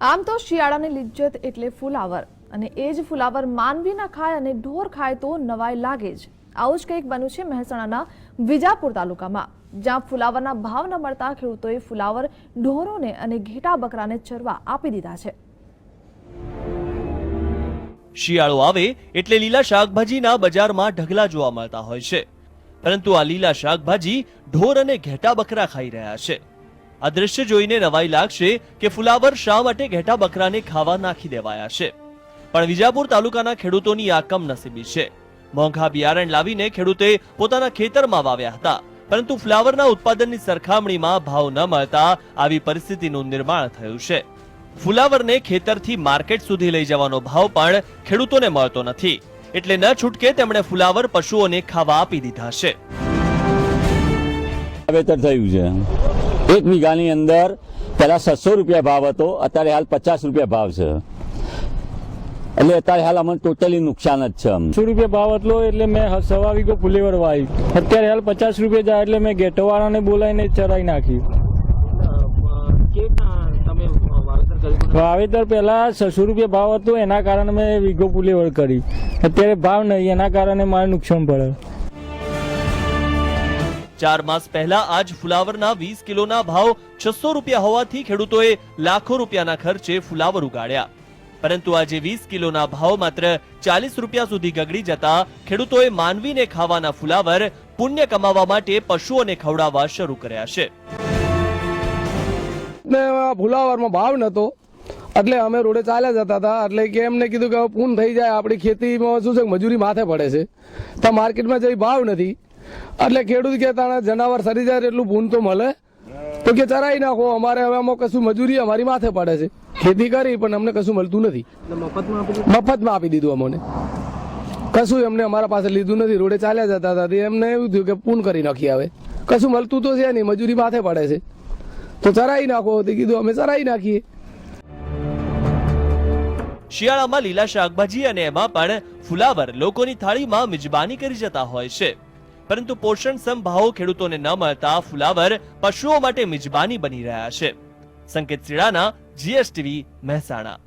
આમ તો શિયાળાની લિજ્જત એટલે ફુલાવર. અને એ જ ફુલાવર માનવી ના ખાય અને ઢોર ખાય તો નવાઈ લાગે જ. આવું જ કંઈક બન્યું છે મહેસાણાના વિજાપુર તાલુકામાં. જ્યાં ફુલાવરના ભાવ ન મળતા ખેડૂતોએ ફુલાવર ઢોરોને અને ઘેટા બકરાને ચરવા આપી દીધા છે. શિયાળો આવે એટલે લીલા શાકભાજીના બજારમાં ઢગલા જોવા મળતા હોય છે. પરંતુ આ લીલા શાકભાજી ઢોર અને ઘેટા બકરા ખાઈ રહ્યા છે. આ દ્રશ્ય જોઈને નવાઈ લાગશે કે ફુલાવર શા માટે ઘેટા બકરાને ખાવા નાખી દેવાયા છે. પણ વિજાપુર તાલુકાના ખેડૂતોની આ કમનસીબી છે. મોંઘા બિયારણ લાવીને ખેડૂતે પોતાના ખેતરમાં વાવ્યા હતા. પરંતુ ફ્લાવરના ઉત્પાદનની સરખામણીમાં ભાવ ન મળતા આવી પરિસ્થિતિનું નિર્માણ થયું છે. ફુલાવરને ખેતરથી માર્કેટ સુધી લઈ જવાનો ભાવ પણ ખેડૂતોને મળતો નથી. એટલે ન છૂટકે તેમણે ફુલાવર પશુઓને ખાવા આપી દીધા છે. છે. એક વીઘાની અંદર પહેલા છસો રૂપિયા ભાવ હતો, અત્યારે હાલ પચાસ રૂપિયા ભાવ છે. એટલે અત્યારે હાલ અમને ટોટલી નુકસાન જ છે. સો રૂપિયા ભાવ હતો એટલે મેં સવા વીઘો ફુલેવર વાવી અત્યારે હાલ પચાસ રૂપિયા જાય એટલે મેં ગેટોવાળાને બોલાવીને ચરાઈ નાખી. વાવેતર પહેલા છસો રૂપિયા ભાવ હતો, એના કારણે મેં વીઘો ફુલેવર કરી. અત્યારે ભાવ નહીં, એના કારણે મારે નુકસાન પડે. ચાર માસ પહેલા આજ ફુલાવરના વીસ કિલોના ભાવ છસો રૂપિયા હોવાથી ખેડૂતોએ લાખો રૂપિયાના ખર્ચે ફુલાવર ઉગાડ્યા. પરંતુ આજે વીસ કિલોના ભાવ માત્ર ચાલીસ રૂપિયા સુધી ગગડી જતા ખેડૂતોએ માનવીને ખાવાના ફુલાવર પુણ્ય કમાવા માટે પશુઓને ખવડાવવા શરૂ કર્યા છે. ફુલાવરમાં ભાવ નતો એટલે અમે રોડે ચાલ્યા જતા હતા. એટલે કે એમને કીધું કે પૂન થઈ જાય. આપણી ખેતીમાં શું છે મજૂરી માથે પડે છે. તો માર્કેટમાં જઈ ભાવ નથી. એટલે ખેડૂત કે તાણે જનાવર સરી જાય એટલું ભૂન તો મળે. તો કે ચરાઈ નાખો અમારે હવે આમાં કશું મજૂરી અમારી માથે પડે છે. ખેતી કરી પણ અમને કશું મળતું નથી. મફતમાં આપી દીધું? અમને. કશું એમને અમારા પાસે લીધું નથી. રોડે ચાલ્યા જતા હતા. એમને એવું થયું કે પૂન કરી નાખી આવે કશું મળતું તો છે નહીં મજૂરી માથે પડે છે. તો ચરાઈ નાખો તે કીધું અમે ચરાઈ નાખીએ. શિયાળામાં લીલા શાકભાજી અને એમાં પણ ફુલાવર લોકોની થાળીમાં મિજબાની કરી જતા હોય છે. પરંતુ પોષણક્ષમ ભાવો ખેડૂતોને ન મળતા ફુલાવર પશુઓ માટે મિજબાની બની રહ્યા છે. સંકેત સિડાના જીએસટીવી, મહેસાણા.